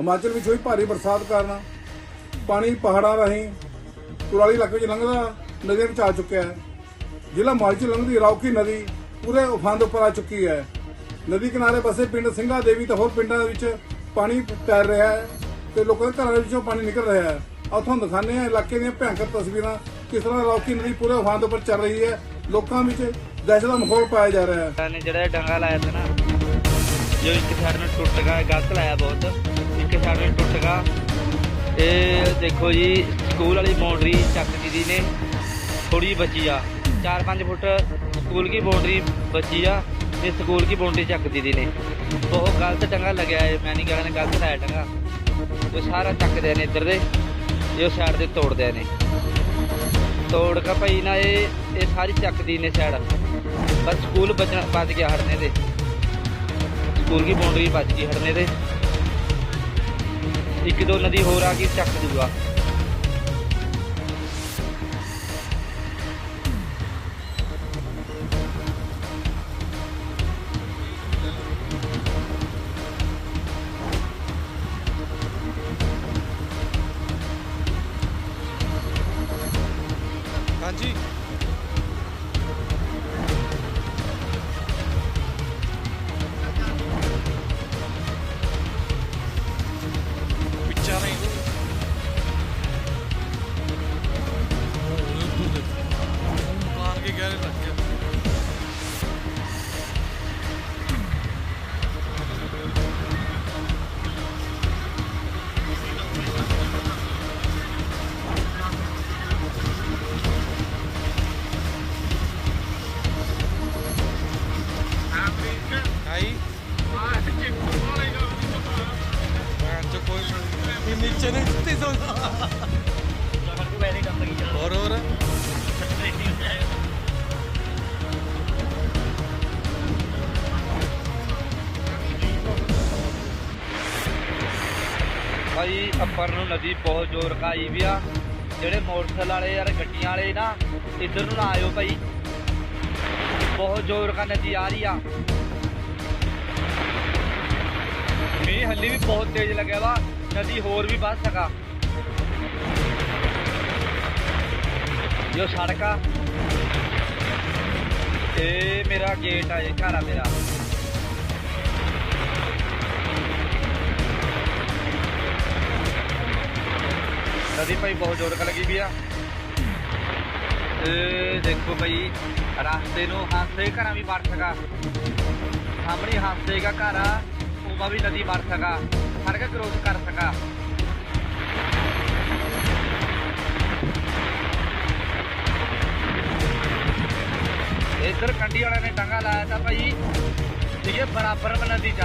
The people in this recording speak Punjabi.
ਹਿਮਾਚਲ ਵਿੱਚ ਹੋਈ ਭਾਰੀ ਬਰਸਾਤ ਕਾਰਨ ਪਾਣੀ ਪਹਾੜਾਂ ਰਾਹੀਂ ਕੁਰਾਲੀ ਇਲਾਕੇ ਵਿੱਚ ਲੰਘਦਾ ਨਦੀ ਵਿੱਚ ਆ ਚੁੱਕਿਆ ਹੈ। ਜ਼ਿਲ੍ਹਾ ਮਾਲ ਚ ਲੰਘਦੀ ਰੌਕੀ ਨਦੀ ਪੂਰੇ ਉਫਾਨ ਉੱਪਰ ਆ ਚੁੱਕੀ ਹੈ। ਨਦੀ ਕਿਨਾਰੇ ਬਸੇ ਪਿੰਡ ਸਿੰਘਾ ਦੇਵੀ ਤੇ ਹੋਰ ਪਿੰਡਾਂ ਦੇ ਵਿੱਚ ਪਾਣੀ ਤੈਰ ਰਿਹਾ ਹੈ ਤੇ ਲੋਕਾਂ ਦੇ ਘਰਾਂ ਵਿੱਚੋਂ ਪਾਣੀ ਨਿਕਲ ਰਿਹਾ ਹੈ। ਆਹ ਤੁਹਾਨੂੰ ਦਿਖਾਉਂਦੇ ਹਾਂ ਇਲਾਕੇ ਦੀਆਂ ਭਿਆਨਕ ਤਸਵੀਰਾਂ ਕਿਸ ਤਰ੍ਹਾਂ ਰੌਕੀ ਨਦੀ ਪੂਰੇ ਉਫਾਨ ਦੇ ਉੱਪਰ ਚੱਲ ਰਹੀ ਹੈ। ਲੋਕਾਂ ਵਿੱਚ ਦਹਿਸ਼ਤ ਦਾ ਮਾਹੌਲ ਪਾਇਆ ਜਾ ਰਿਹਾ ਹੈ। ਜਿਹੜਾ ਡੰਗਾ ਲਾਇਆ ਤਾ ਨਾ, ਜੋ ਇੱਕ ਸਾਈਡ ਨੂੰ ਟੁੱਟ ਗਿਆ ਗਲਤ ਲਾਇਆ ਬਹੁਤ। ਇੱਕ ਸਾਈਡ ਟੁੱਟ ਗਿਆ। ਇਹ ਦੇਖੋ ਜੀ, ਸਕੂਲ ਵਾਲੀ ਬਾਉਂਡਰੀ ਚੱਕ ਦੀ ਨੇ ਥੋੜੀ ਬਚੀ ਆ। 4-5 ਫੁੱਟ ਸਕੂਲ ਦੀ ਬਾਉਂਡਰੀ ਬਚੀ ਆ ਤੇ ਸਕੂਲ ਦੀ ਬਾਉਂਡਰੀ ਚੱਕ ਦੀ ਨੇ ਉਹ ਗਲਤ ਡੰਗਾ ਲੱਗਿਆ ਹੈ ਮੈਂ ਨਹੀਂ ਕਹਿੰਦਾ ਗਲਤ ਲਾਇਆ ਟੰਗਾ ਉਹ ਸਾਰਾ ਚੱਕਦੇ ਨੇ ਇੱਧਰ ਦੇ, ਇਹ ਸਾਈਡ 'ਤੇ ਤੋੜਦੇ ਨੇ ਤੋੜ ਕੇ ਭਾਈ ਨਾ ਇਹ ਇਹ ਸਾਰੀ ਚੱਕਦੀ ਨੇ ਸਾਈਡ ਬਸ ਸਕੂਲ ਬਚਣ ਬਚ ਗਿਆ ਹਟਨੇ ਦੇ। ਸਕੂਲ ਦੀ ਬਾਉਂਡਰੀ ਬਚ ਗਈ ਹਟਨੇ ਦੇ। ਇੱਕ ਦੋ ਨਦੀ ਹੋਰ ਆ ਗਈ ਚੱਕ ਦੂਗਾ। ਹਾਂਜੀ। ਗਿਆ ਇਹ ਨੀਚੇ ਨਹੀਂ ਦਿੱਤੀ ਸੋ ਹੋਰ ਹੋਰ। ਭਾਈ ਅੱਪਰ ਨੂੰ ਨਦੀ ਬਹੁਤ ਜ਼ੋਰ ਕਾਈ ਵੀ ਆ। ਜਿਹੜੇ ਮੋਟਰਸਾਈਕਲ ਵਾਲੇ ਯਾਰ ਗੱਡੀਆਂ ਵਾਲੇ ਨਾ, ਇੱਧਰ ਨੂੰ ਨਾ ਆਇਓ ਭਾਈ। ਬਹੁਤ ਜ਼ੋਰ ਕਾ ਨਦੀ ਆ ਰਹੀ ਆ। ਮੀਂਹ ਹੱਲੀ ਵੀ ਬਹੁਤ ਤੇਜ਼ ਲੱਗਿਆ ਵਾ, ਨਦੀ ਹੋਰ ਵੀ ਵੱਧ ਸਕਾ। ਜੋ ਸੜਕ ਆ। ਇਹ ਮੇਰਾ ਗੇਟ ਆ ਇਹ ਘਰ ਆ ਮੇਰਾ। ਨਦੀ ਭਾਈ, ਬਹੁਤ ਜ਼ੋਰ ਕ ਲੱਗੀ ਵੀ ਆ। ਇਹ ਦੇਖੋ ਭਾਈ, ਰਸਤੇ ਨੂੰ ਹਾਸੇ, ਘਰਾਂ ਵੀ ਵੜ ਸਕਾ। ਸਾਹਮਣੇ ਹਾਸੇ ਦਾ ਘਰ ਆ ਉਹਦਾ ਵੀ ਨਦੀ ਵੜ ਸਕਾ, ਸੜਕ ਕ੍ਰੋਸ ਕਰ ਸਕਾ। ਇੱਧਰ ਕੰਡੀ ਵਾਲਿਆਂ ਨੇ ਟੰਗਾ ਲਾਇਆ ਤਾਂ ਭਾਈ, ਠੀਕ ਹੈ, ਬਰਾਬਰ ਨਦੀ ਜਾ